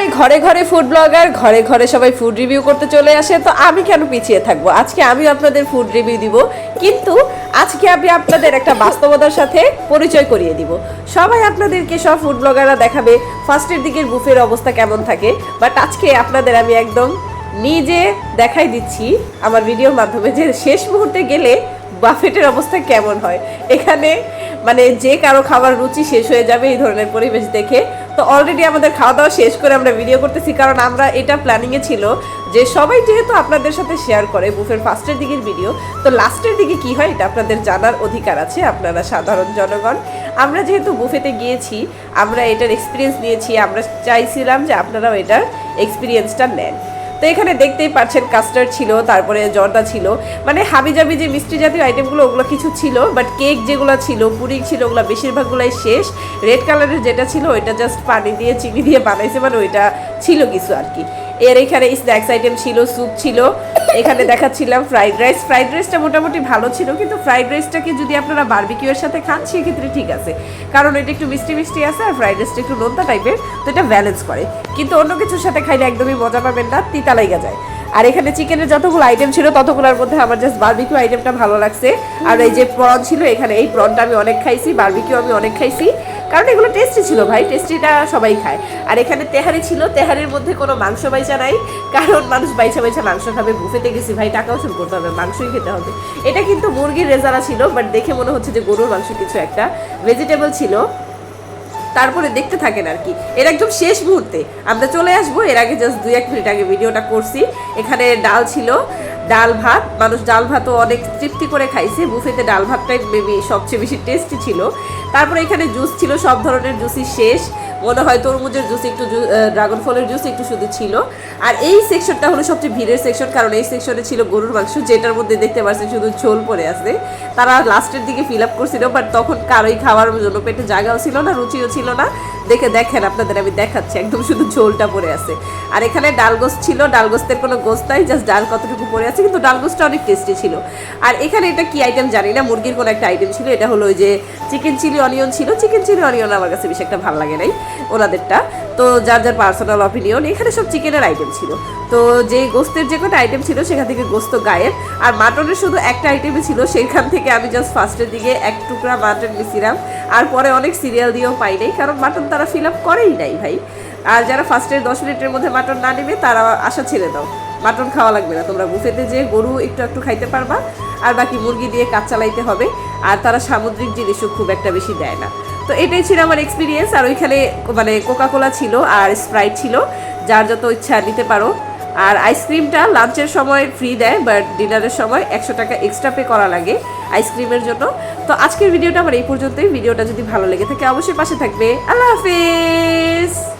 সবাই ঘরে ঘরে ফুড ব্লগার ঘরে ঘরে সবাই ফুড রিভিউ করতে চলে আসে। তো আমি কেন পিছিয়ে থাকব? আজকে আমি আপনাদের ফুড রিভিউ দিব, কিন্তু আজকে আমি আপনাদের একটা বাস্তবতার সাথে পরিচয় করিয়ে দিব। সবাই আপনাদেরকে, সব ফুড ব্লগাররা দেখাবে ফার্স্টের দিকের বুফের অবস্থা কেমন থাকে বাট আজকে আপনাদের আমি একদম নিজে দেখাই দিচ্ছি আমার ভিডিওর মাধ্যমে যে শেষ মুহূর্তে গেলে বাফেটের অবস্থা কেমন হয়। এখানে মানে যে কারও খাবার রুচি শেষ হয়ে যাবে এই ধরনের পরিবেশ দেখে। তো অলরেডি আমাদের খাওয়া দাওয়া শেষ করে আমরা ভিডিও করতেছি, কারণ আমরা এটা প্ল্যানিংয়ে ছিল যে সবাই যেহেতু আপনাদের সাথে শেয়ার করে বুফের ফার্স্টের দিকের ভিডিও তো লাস্টের দিকে কি হয় এটা আপনাদের জানার অধিকার আছে আপনারা সাধারণ জনগণ। আমরা যেহেতু বুফেতে গিয়েছি, আমরা এটার এক্সপিরিয়েন্স নিয়েছি, আমরা চাইছিলাম যে আপনারাও এটার এক্সপিরিয়েন্সটা নেন। তো এখানে দেখতেই পাচ্ছেন কাস্টার্ড ছিল, তারপরে জর্দা ছিল। মানে হাবিজাবি যে মিষ্টি জাতীয় আইটেমগুলো ওগুলো কিছু ছিল বাট কেক যেগুলো ছিল, পুরি ছিল, ওগুলো বেশিরভাগগুলাই শেষ। রেড কালারের যেটা ছিল, ওইটা জাস্ট পানি দিয়ে, চিনি দিয়ে বানাইছে মানে ওইটা ছিল কিছু আর কি। এর এখানে স্ন্যাক্স আইটেম ছিল স্যুপ ছিল। এখানে দেখাচ্ছিলাম ফ্রাইড রাইস ফ্রাইড রাইসটা মোটামুটি ভালো ছিল, কিন্তু ফ্রাইড রাইসটাকে যদি আপনারা বারবিকিউয়ের সাথে খান, সেক্ষেত্রে ঠিক আছে। কারণ এটা একটু মিষ্টি মিষ্টি আছে আর ফ্রাইড রাইসটা একটু নোনতা টাইপের তো এটা ব্যালেন্স করে। কিন্তু অন্য কিছুর সাথে খাইলে একদমই মজা পাবেন না, তিতা লাইগা যায়। আর এখানে চিকেনের যতগুলো আইটেম ছিল, ততগুলোর মধ্যে আমার জাস্ট বারবিকিউ আইটেমটা ভালো লাগছে। আর এই যে প্রন ছিল এখানে, এই প্রনটা আমি অনেক খাইছি বারবিকিউ আমি অনেক খাইছি। কারণ এগুলো টেস্টি ছিল ভাই টেস্টিটা সবাই খায়। আর এখানে তেহারি ছিল, তেহারির মধ্যে কোনো মাংস বাইচা নাই, কারণ মানুষ বাইচা বাইচা মাংস খাবে বুফেতে গেছি ভাই টাকা উসুল করতে হবে, মাংসই খেতে হবে। এটা কিন্তু মুরগির রেজারা ছিল বাট দেখে মনে হচ্ছে যে গরুর মাংস কিছু একটা ভেজিটেবল ছিল। তারপরে দেখতে থাকেন আর কি। এর একদম শেষ মুহূর্তে। আমরা চলে আসব, এর আগে জাস্ট দুই এক মিনিট আগে ভিডিওটা করছি। এখানে ডাল ছিল ডাল ভাত। মানুষ ডাল ভাতও অনেক তৃপ্তি করে খাইছে। বুফেতে ডাল ভাতটাই মেবি সবচেয়ে বেশি টেস্টি ছিল। তারপরে এখানে জুস ছিল, সব ধরনের জুসই শেষ। মনে হয় তরমুজের জুস একটু ড্রাগন ফলের জুস একটু শুধু ছিল। আর এই সেকশনটা হলো সবচেয়ে ভিড়ের সেকশন কারণ এই সেকশনে ছিল গরুর মাংস, যেটার মধ্যে দেখতে পাচ্ছেন শুধু ঝোল পড়ে আছে। তারা লাস্টের দিকে ফিল আপ করছিল বাট তখন কারোই খাওয়ার জন্য পেটে জায়গাও ছিল না, রুচিও ছিল না। দেখে দেখেন আপনাদের, আমি দেখাচ্ছি, একদম শুধু ঝোলটা পড়ে আছে। আর এখানে ডাল গোস্ত ছিল, ডাল গোস্তের কোনো গোস্ত নাই জাস্ট ডাল কতটুকু পড়ে আছে কিন্তু ডাল গোস্তটা অনেক টেস্টি ছিল। আর এখানে এটা কি আইটেম জানি না, মুরগির কোনো একটা আইটেম ছিল, এটা হলো ওই যে চিকেন চিলি অনিয়ন ছিল। চিকেন চিলি অনিয়ন আমার কাছে বেশি একটা ভালো লাগে নাই ওনাদেরটা। তো যার যার পার্সোনাল অপিনিয়ন এখানে সব চিকেনের আইটেম ছিল। তো যে গোস্তের যে কটা আইটেম ছিল, সেখান থেকে গোস্ত গায়েব। আর মাটনের শুধু একটা আইটেমই ছিল সেখান থেকে আমি জাস্ট ফার্স্টের দিকে এক টুকরা মাটন নিছিলাম। আর পরে অনেক সিরিয়াল দিয়েও পাই নাই, কারণ মাটন তারা ফিল আপ করেই নাই ভাই। আর যারা ফার্স্টের দশ মিনিটের মধ্যে মাটন না নেবে, তারা আশা ছেড়ে দাও। মাটন খাওয়া লাগবে না। তোমরা বুফেতে যে গরু একটু একটু খাইতে পারবা, আর বাকি মুরগি দিয়ে কাজ চালাইতে হবে, আর তারা সামুদ্রিক জিনিসও খুব একটা বেশি দেয় না। তো এটাই ছিল আমার এক্সপিরিয়েন্স আর ওইখানে মানে কোকা কোলা ছিল আর স্প্রাইট ছিল, যার যত ইচ্ছা নিতে পারো। আর আইসক্রিমটা লাঞ্চের সময় ফ্রি দেয় বাট ডিনারের সময় একশো টাকা এক্সট্রা পে করা লাগে আইসক্রিমের জন্য। তো আজকের ভিডিওটা আমার এই পর্যন্তই। ভিডিওটা যদি ভালো লেগে থাকে, অবশ্যই পাশে থাকবে। আল্লাহ হাফিজ!